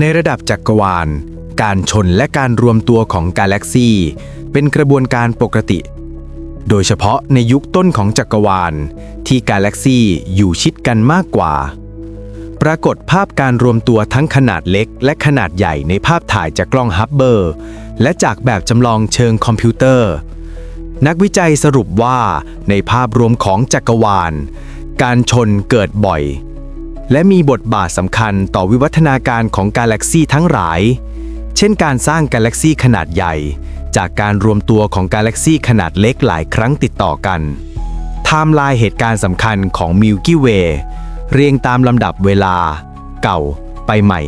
ในระดับจักรวาล การชนและการรวมตัวของกาแล็กซีเป็นกระบวนการปกติ โดยเฉพาะในยุคต้นของจักรวาล ที่กาแล็กซีอยู่ชิดกันมากกว่า ปรากฏภาพการรวมตัวทั้งขนาดเล็กและขนาดใหญ่ในภาพถ่ายจากกล้องฮับเบิลและจากแบบจำลองเชิงคอมพิวเตอร์ นักวิจัยสรุปว่าในภาพรวมของจักรวาล การชนเกิดบ่อย และมีบทบาทสำคัญต่อวิวัฒนาการของกาแล็กซีทั้งหลาย เช่นการสร้างกาแล็กซีขนาดใหญ่ จากการรวมตัวของกาแล็กซีขนาดเล็กหลายครั้งติดต่อกันไทม์ไลน์เหตุการณ์สำคัญของมิลกี้เวย์เรียงตามลำดับเวลา เก่าไปใหม่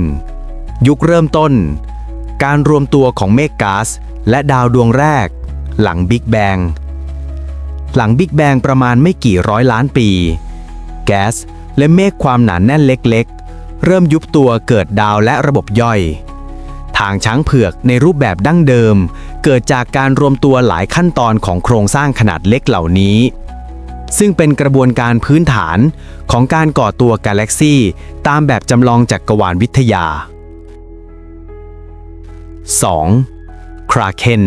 1. ยุคเริ่มต้น การรวมตัวของเมฆก๊าซและดาวดวงแรก หลังบิ๊กแบง หลังบิ๊กแบงประมาณไม่กี่ร้อยล้านปี แก๊สและเมฆความหนานแน่นเล็กๆ เริ่มยุบตัวเกิดดาวและระบบย่อย ทางช้างเผือกในรูปแบบดั้งเดิม เกิดจากการรวมตัวหลายขั้นตอนของโครงสร้างขนาดเล็กเหล่านี้ ซึ่งเป็นกระบวนการพื้นฐานของการก่อตัวกาแล็กซี่ตามแบบจำลองจักรวาลวิทยา 2. คราเคน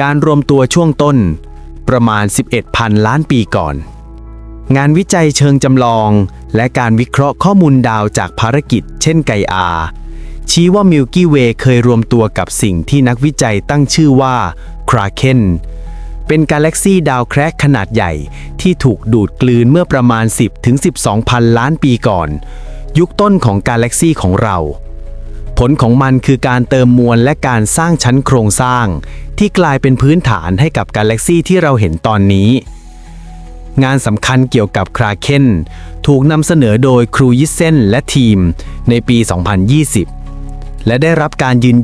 การรวมตัวช่วงต้น ประมาณ 11,000 ล้านปีก่อน งานวิจัยเชิงจำลอง และการวิเคราะห์ข้อมูลดาวจากภารกิจ เช่นไกอา ชี้ว่ามิลกี้เวย์เคยรวมตัวกับสิ่งที่นักวิจัยตั้งชื่อว่าคราเคนเป็นกาแล็กซีดาวแคระขนาดใหญ่ที่ถูกดูดกลืนเมื่อประมาณ 10ถึง12พันล้านปีก่อน ยุคต้นของกาแล็กซีของเรา ผลของมันคือการเติมมวลและการสร้างชั้นโครงสร้าง ที่กลายเป็นพื้นฐานให้กับกาแล็กซีที่เราเห็นตอนนี้ งานสำคัญเกี่ยวกับคราเคนถูกนำเสนอโดยครูยิเซนและทีมในปี 2020 และได้รับการยืนยัน